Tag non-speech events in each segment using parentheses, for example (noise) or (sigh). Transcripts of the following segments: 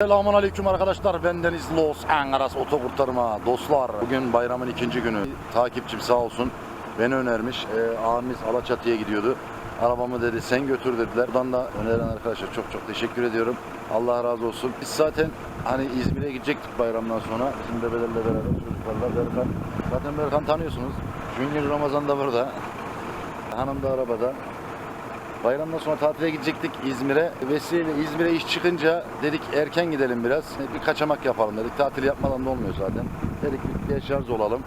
Selamun aleyküm arkadaşlar. Ben Deniz Los Angeles Otokurtarma. Dostlar bugün bayramın ikinci günü. Takipçim sağ olsun beni önermiş. Ee, abimiz Alaçatı'ya gidiyordu. Arabamı dedi sen götür dediler. Buradan da öneren arkadaşlar çok çok teşekkür ediyorum. Allah razı olsun. Biz zaten hani İzmir'e gidecektik bayramdan sonra. Bizim bebelerle beraber çocuklarla Berkan. Zaten Berkan tanıyorsunuz. Junior Ramazan da burada. Hanım da arabada. Bayramdan sonra tatile gidecektik İzmir'e. Vesileyle İzmir'e iş çıkınca dedik erken gidelim biraz. Bir kaçamak yapalım dedik. Tatil yapmadan da olmuyor zaten. Dedik bir deşarj olalım.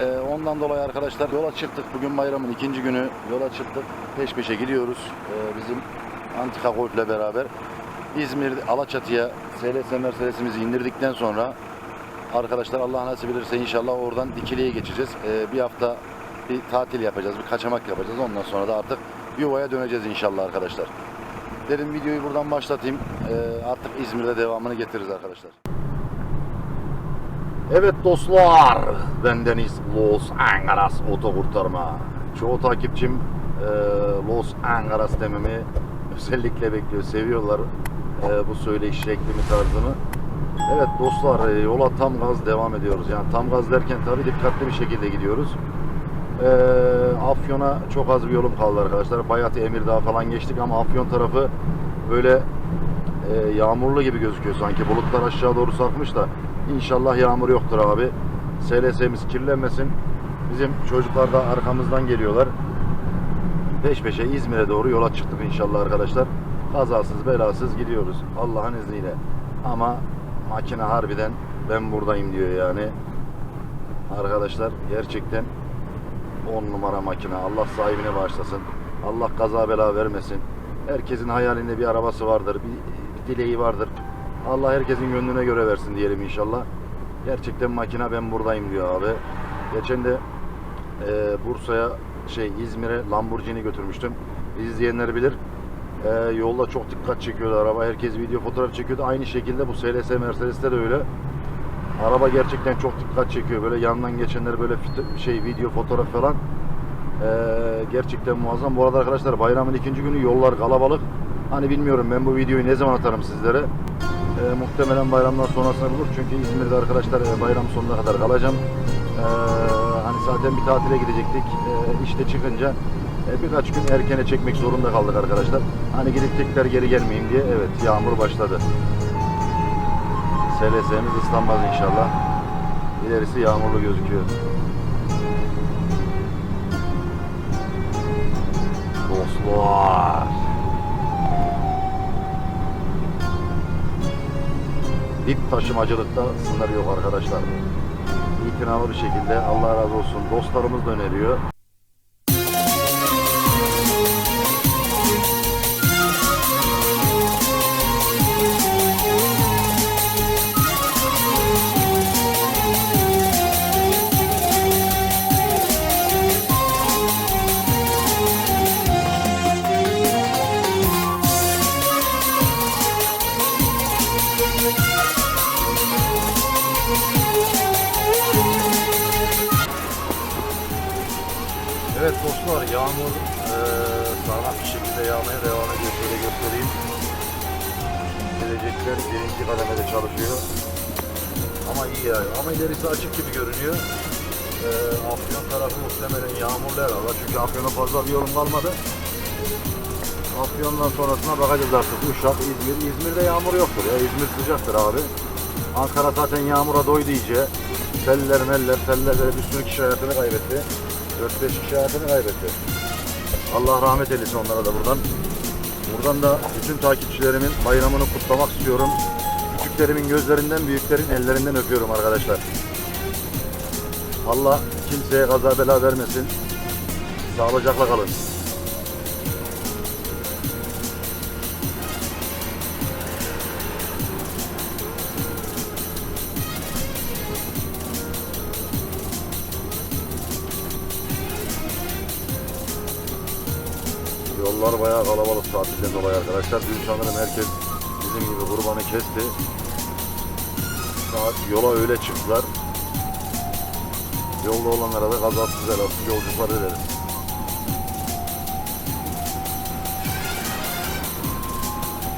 Ee, ondan dolayı arkadaşlar yola çıktık. Bugün bayramın ikinci günü yola çıktık. Peş peşe gidiyoruz. Ee, bizim Antika Golf'le beraber. İzmir Alaçatı'ya SLS Mercedes'imizi indirdikten sonra arkadaşlar Allah nasip ederse inşallah oradan Dikili'ye geçeceğiz. Ee, bir hafta bir tatil yapacağız, bir kaçamak yapacağız. Ondan sonra da artık yuvaya döneceğiz inşallah arkadaşlar. Dedim videoyu buradan başlatayım. Ee, artık İzmir'de devamını getiririz arkadaşlar. Evet dostlar, ben Deniz Los Angeles Otokurtarma. Çoğu takipçim e, Los Angeles dememi özellikle bekliyor, seviyorlar e, bu söyleyiş şeklimi, tarzımı. Evet dostlar, e, yola tam gaz devam ediyoruz. Yani tam gaz derken tabii dikkatli bir şekilde gidiyoruz. E, Afyon'a çok az bir yolum kaldı arkadaşlar. Bayat Emirdağ falan geçtik ama Afyon tarafı böyle e, yağmurlu gibi gözüküyor sanki. Bulutlar aşağı doğru sarkmış da inşallah yağmur yoktur abi. SLS'miz kirlenmesin. Bizim çocuklar da arkamızdan geliyorlar. Peş peşe İzmir'e doğru yola çıktık inşallah arkadaşlar. Kazasız belasız gidiyoruz Allah'ın izniyle. Ama makine harbiden ben buradayım diyor yani. Arkadaşlar gerçekten 10 numara makine. Allah sahibine bağışlasın. Allah kaza bela vermesin. Herkesin hayalinde bir arabası vardır, bir, dileği vardır. Allah herkesin gönlüne göre versin diyelim inşallah. Gerçekten makine ben buradayım diyor abi. Geçen de e, Bursa'ya şey İzmir'e Lamborghini götürmüştüm. İzleyenler bilir. E, yolda çok dikkat çekiyordu araba. Herkes video fotoğraf çekiyordu. Aynı şekilde bu SLS Mercedes'te de öyle. Araba gerçekten çok dikkat çekiyor. Böyle yandan geçenler böyle şey video fotoğraf falan. Ee, gerçekten muazzam. Bu arada arkadaşlar bayramın ikinci günü yollar kalabalık. Hani bilmiyorum ben bu videoyu ne zaman atarım sizlere. Ee, muhtemelen bayramdan sonrasına bulur. Çünkü İzmir'de arkadaşlar e, bayram sonuna kadar kalacağım. Ee, hani zaten bir tatile gidecektik. Ee, işte çıkınca e, birkaç gün erkene çekmek zorunda kaldık arkadaşlar. Hani gidip tekrar geri gelmeyeyim diye. Evet yağmur başladı. SLS'miz ıslanmaz inşallah. İlerisi yağmurlu gözüküyor. Dostlar. Dip taşımacılıkta sınır yok arkadaşlar. İtinalı bir şekilde Allah razı olsun dostlarımız da öneriyor. Dostlar yağmur eee sağanak bir şekilde yağmaya devam ediyor. Şöyle göstereyim. Gelecekler birinci kademede çalışıyor. Ama iyi yani. Ama ilerisi açık gibi görünüyor. Eee Afyon tarafı muhtemelen yağmurlu herhalde. Çünkü Afyon'a fazla bir yolum kalmadı. Afyon'dan sonrasına bakacağız artık. Uşak, İzmir. İzmir'de yağmur yoktur ya. İzmir sıcaktır abi. Ankara zaten yağmura doydu iyice. Seller meller, seller bir sürü kişi hayatını kaybetti. 4-5 kişi hayatını kaybetti. Allah rahmet eylesin onlara da buradan. Buradan da bütün takipçilerimin bayramını kutlamak istiyorum. Küçüklerimin gözlerinden, büyüklerin ellerinden öpüyorum arkadaşlar. Allah kimseye kaza bela vermesin. Sağlıcakla kalın. Bayağı kalabalık tatilden dolayı arkadaşlar. Dün sanırım herkes bizim gibi kurbanı kesti. Saat yola öyle çıktılar. Yolda olanlara da kazasız belasız yolculuklar dileriz.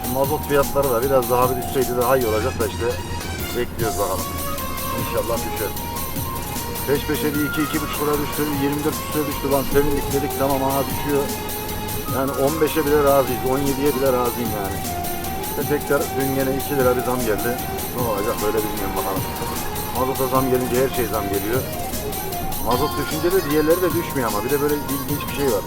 Şimdi mazot fiyatları da biraz daha bir düşseydi daha iyi olacak da işte bekliyoruz bakalım. İnşallah düşer. Peş peşe bir 2 iki, buçuk lira düştü, 24 lira düştü lan sevindik dedik tamam aha düşüyor. Yani 15'e bile razıyız, 17'ye bile razıyım yani. Ve tekrar dün gene 2 lira bir zam geldi. Ne olacak böyle bilmiyorum bakalım. Mazota zam gelince her şey zam geliyor. Mazot düşünce de diğerleri de düşmüyor ama bir de böyle ilginç bir şey var.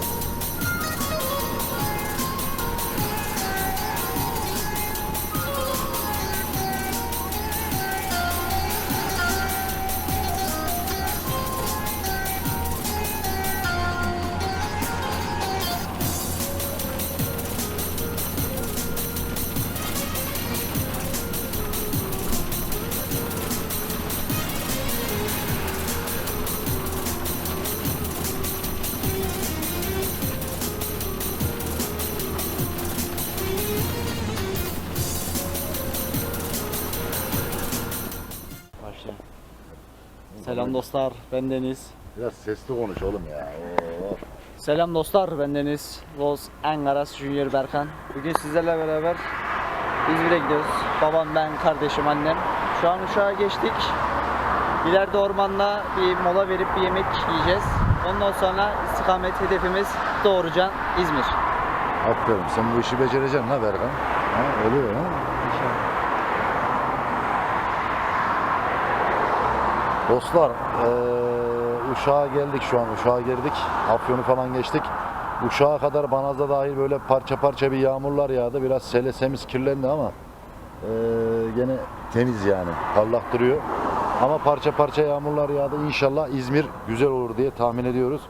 Selam dostlar, ben Deniz. Biraz sesli konuş oğlum ya. Oo. Selam dostlar, ben Deniz. Los Angeles Junior Berkan. Bugün sizlerle beraber İzmir'e gidiyoruz. Babam, ben, kardeşim, annem. Şu an uçağa geçtik. İleride ormanda bir mola verip bir yemek yiyeceğiz. Ondan sonra istikamet hedefimiz doğrucan İzmir. Aferin sen bu işi becereceksin ha Berkan. Ha, oluyor ha. Dostlar eee uşağa geldik şu an uşağa girdik. Afyon'u falan geçtik. Uşağa kadar Banaz'da dahil böyle parça parça bir yağmurlar yağdı. Biraz selesemiz kirlendi ama eee, gene temiz yani parlak duruyor. Ama parça parça yağmurlar yağdı. İnşallah İzmir güzel olur diye tahmin ediyoruz.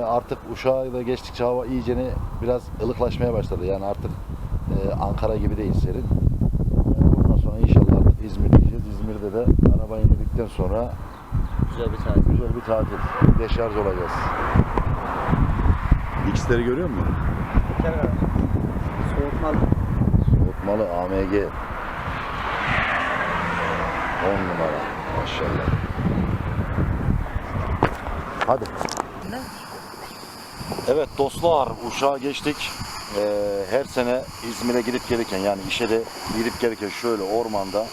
E, artık Uşak'a da geçtikçe hava iyicene biraz ılıklaşmaya başladı. Yani artık e, Ankara gibi değil serin. E, Bundan sonra inşallah İzmir. İzmir'de de araba indikten sonra Güzel bir tatil. güzel bir tatil. Deşarj olacağız. X'leri görüyor musun? Soğutmalı. Soğutmalı AMG. 10 numara. Maşallah. Hadi. Evet dostlar Uşak'a geçtik. Ee, her sene İzmir'e gidip gelirken yani işe de gidip gelirken şöyle ormanda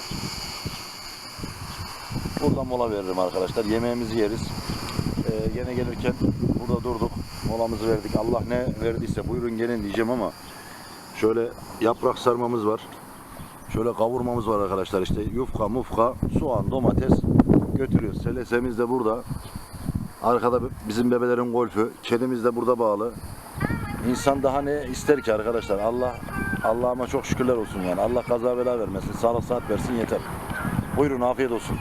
burada mola veririm arkadaşlar. Yemeğimizi yeriz. Ee, gene gelirken burada durduk. Molamızı verdik. Allah ne verdiyse buyurun gelin diyeceğim ama şöyle yaprak sarmamız var. Şöyle kavurmamız var arkadaşlar işte yufka, mufka, soğan, domates götürüyoruz. Selesemiz de burada. Arkada bizim bebelerin golfü. Kedimiz de burada bağlı. İnsan daha ne ister ki arkadaşlar? Allah Allah'ıma çok şükürler olsun yani. Allah kaza bela vermesin. Sağlık saat versin yeter. Buyurun afiyet olsun.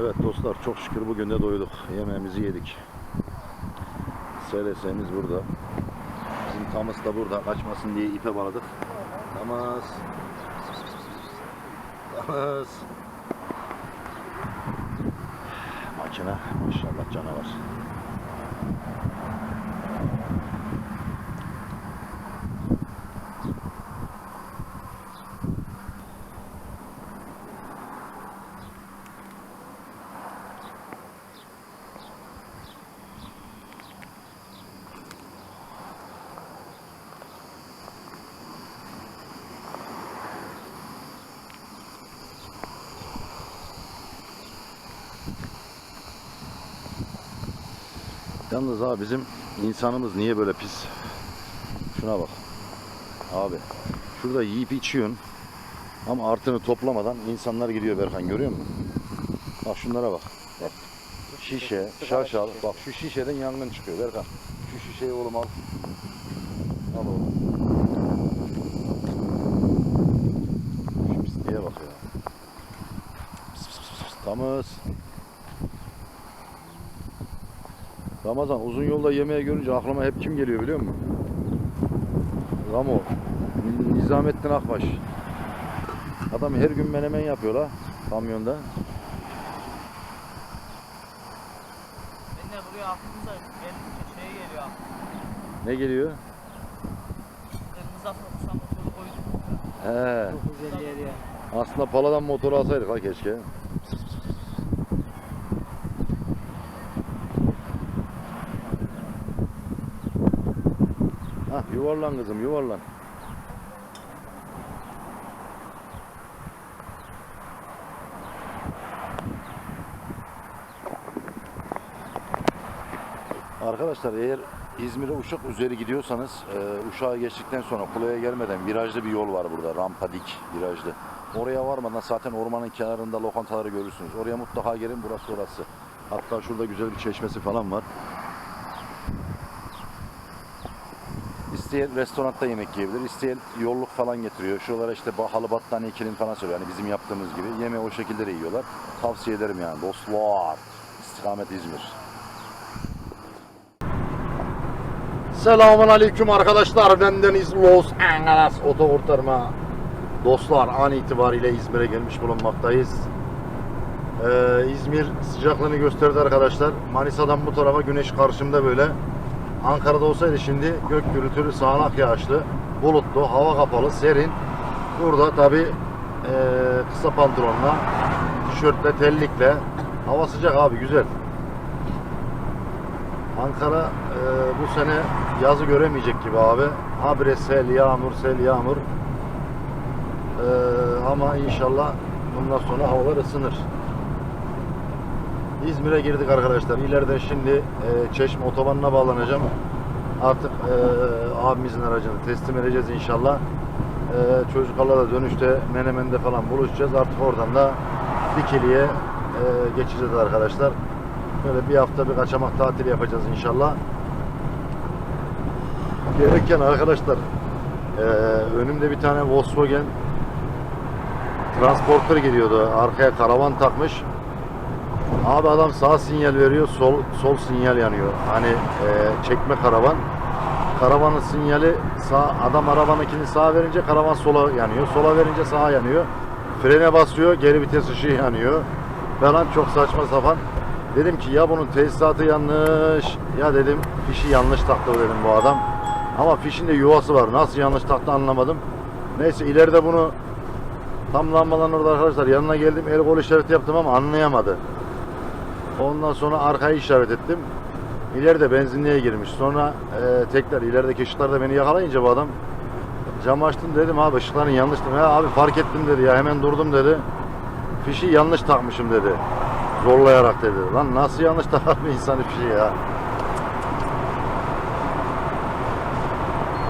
Evet dostlar çok şükür bugün de doyduk. Yemeğimizi yedik. SLS'miz burada. Bizim Thomas da burada. Kaçmasın diye ipe bağladık. Thomas. Thomas. Makine maşallah canavar. Yalnız abi bizim insanımız niye böyle pis? Şuna bak. Abi şurada yiyip içiyorsun ama artını toplamadan insanlar gidiyor Berkan görüyor musun? Bak şunlara bak. Bak. Şişe, şaşal. Bak şu şişeden yangın çıkıyor Berkan. Şu şişeyi oğlum al. Al oğlum. Şu pisliğe bak ya. Pıs. Tamız. Ramazan uzun yolda yemeğe görünce aklıma hep kim geliyor biliyor musun? Ramo. Ni- Nizamettin Akbaş. Adam her gün menemen yapıyor la kamyonda. Ben de buraya aklımıza gelince şey geliyor aklıma. Ne geliyor? Kırmızı afro motoru koyduk. He. 957 ya. Aslında paladan motoru alsaydık ha keşke. Yuvarlan kızım yuvarlan. Arkadaşlar eğer İzmir'e Uşak üzeri gidiyorsanız e, Uşak'a geçtikten sonra Kula'ya gelmeden virajlı bir yol var burada. Rampa dik virajlı. Oraya varmadan zaten ormanın kenarında lokantaları görürsünüz. Oraya mutlaka gelin burası orası. Hatta şurada güzel bir çeşmesi falan var. İsteyen restoranda yemek yiyebilir. isteyen yolluk falan getiriyor. Şuralara işte halı battaniye kilim falan söylüyor. Yani bizim yaptığımız gibi. Yemeği o şekilde de yiyorlar. Tavsiye ederim yani dostlar. İstikamet İzmir. Selamun Aleyküm arkadaşlar. Bendeniz Los Angeles Otokurtarma. Dostlar an itibariyle İzmir'e gelmiş bulunmaktayız. Ee, İzmir sıcaklığını gösterdi arkadaşlar. Manisa'dan bu tarafa güneş karşımda böyle. Ankara'da olsaydı şimdi gök gürültülü sağanak yağışlı, bulutlu, hava kapalı, serin. Burada tabi kısa pantolonla, tişörtle, tellikle. Hava sıcak abi güzel. Ankara e, bu sene yazı göremeyecek gibi abi. Habire sel, yağmur, sel, yağmur. E, ama inşallah bundan sonra havalar ısınır. İzmir'e girdik arkadaşlar. İleride şimdi e, Çeşme otobanına bağlanacağım. Artık e, abimizin aracını teslim edeceğiz inşallah. E, çocuklarla da dönüşte Menemen'de falan buluşacağız. Artık oradan da Dikili'ye e, geçeceğiz arkadaşlar. Böyle bir hafta bir kaçamak tatili yapacağız inşallah. Gelirken arkadaşlar e, önümde bir tane Volkswagen transporter geliyordu. Arkaya karavan takmış. Abi adam sağ sinyal veriyor, sol sol sinyal yanıyor. Hani e, çekme karavan. Karavanın sinyali sağ, adam arabanınkini sağa verince karavan sola yanıyor. Sola verince sağa yanıyor. Frene basıyor, geri vites ışığı yanıyor. Falan çok saçma sapan. Dedim ki ya bunun tesisatı yanlış, ya dedim fişi yanlış taktı dedim bu adam. Ama fişin de yuvası var. Nasıl yanlış taktı anlamadım. Neyse ileride bunu tam lambadan orada arkadaşlar yanına geldim el kol işareti yaptım ama anlayamadı. Ondan sonra arkayı işaret ettim. İleride benzinliğe girmiş. Sonra e, tekrar ilerideki ışıklarda beni yakalayınca bu adam cam açtım dedim abi ışıkların yanlış. Ya abi fark ettim dedi ya hemen durdum dedi. Fişi yanlış takmışım dedi. Zorlayarak dedi. Lan nasıl yanlış (laughs) takar bir insan fişi ya.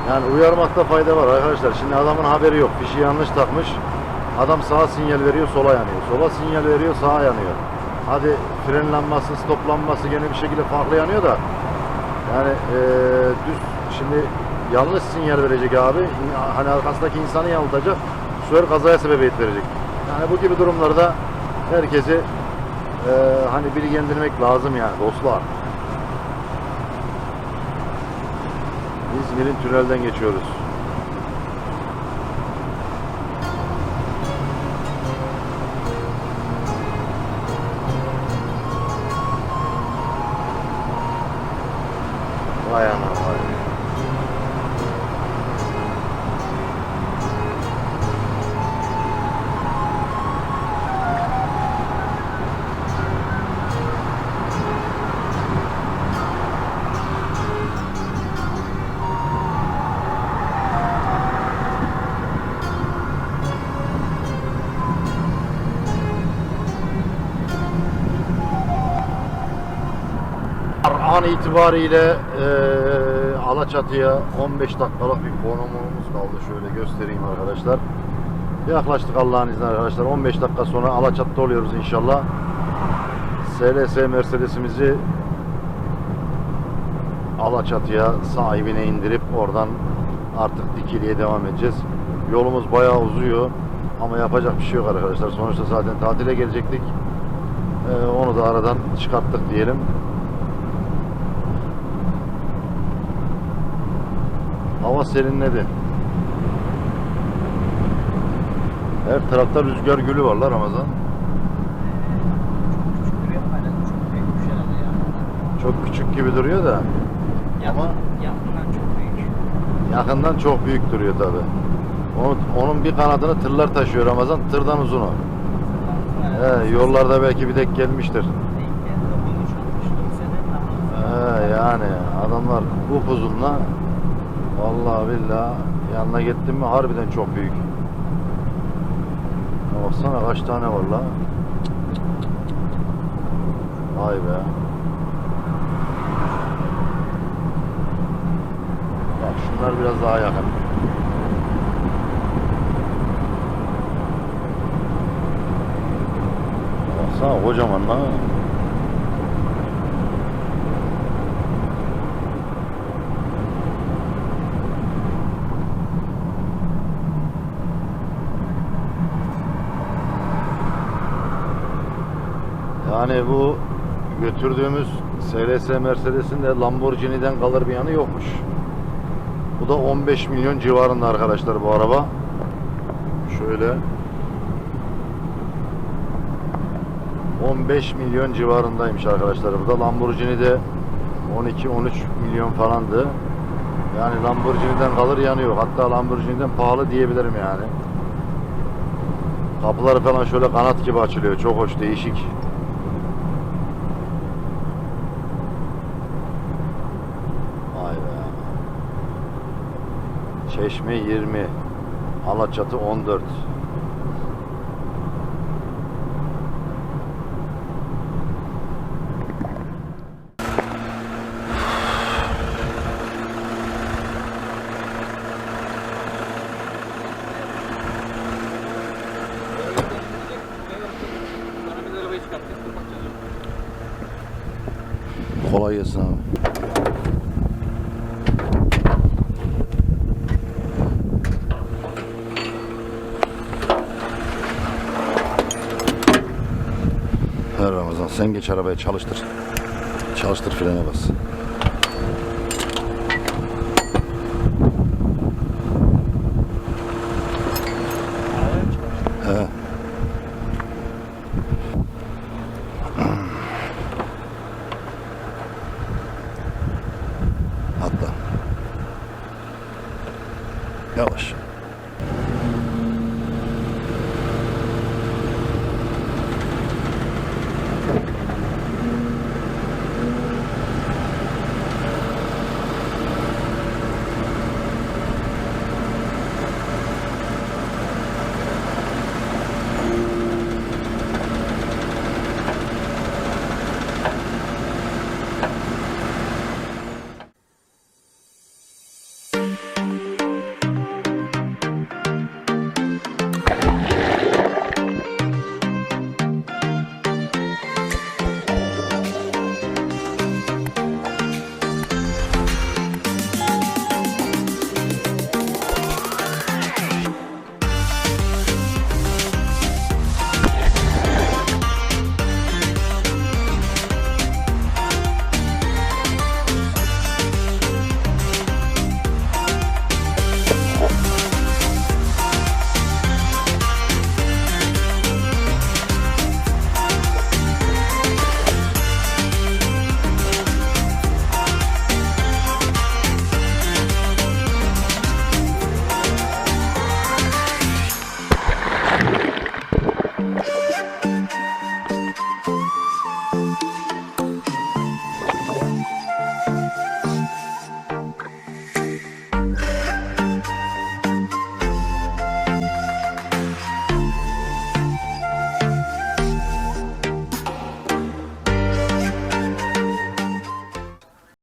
Yani uyarmakta fayda var arkadaşlar. Şimdi adamın haberi yok. Fişi yanlış takmış. Adam sağa sinyal veriyor, sola yanıyor. Sola sinyal veriyor, sağa yanıyor. Hadi frenlenmesi, stoplanması gene bir şekilde farklı yanıyor da. Yani eee, düz şimdi yanlış sinyal verecek abi. Hani arkasındaki insanı yanıltacak. Bu kazaya sebebiyet verecek. Yani bu gibi durumlarda herkesi eee, hani bilgilendirmek lazım yani dostlar. İzmir'in tünelden geçiyoruz. Vay anam vay. İtibariyle Alaçatı'ya 15 dakikalık bir konumumuz kaldı. Şöyle göstereyim arkadaşlar. Yaklaştık Allah'ın izniyle arkadaşlar. 15 dakika sonra Alaçatı'da oluyoruz inşallah. SLS Mercedes'imizi Alaçatı'ya sahibine indirip oradan artık Dikili'ye devam edeceğiz. Yolumuz bayağı uzuyor ama yapacak bir şey yok arkadaşlar. Sonuçta zaten tatile gelecektik. Eee, onu da aradan çıkarttık diyelim. Hava serinledi. Her tarafta rüzgar gülü var Ramazan. Çok küçük gibi duruyor da Ama- yakından çok büyük. yakından çok büyük duruyor tabi. Onun bir kanadını tırlar taşıyor Ramazan. Tırdan uzun o. He, yollarda belki bir dek gelmiştir. He, yani adamlar upuzunla Vallahi billahi yanına gittim mi harbiden çok büyük. Ya Baksana kaç tane var la. Vay be. Bak şunlar biraz daha yakın. Baksana kocaman la. Yani bu götürdüğümüz SLS Mercedes'in de Lamborghini'den kalır bir yanı yokmuş. Bu da 15 milyon civarında arkadaşlar bu araba. Şöyle 15 milyon civarındaymış arkadaşlar. Bu da Lamborghini'de 12-13 milyon falandı. Yani Lamborghini'den kalır yanı yok. Hatta Lamborghini'den pahalı diyebilirim yani. Kapıları falan şöyle kanat gibi açılıyor. Çok hoş, değişik. Vay be. Çeşme 20. Alaçatı 14. Kolay gelsin abi. Her Ramazan sen geç arabaya çalıştır. Çalıştır frene bas.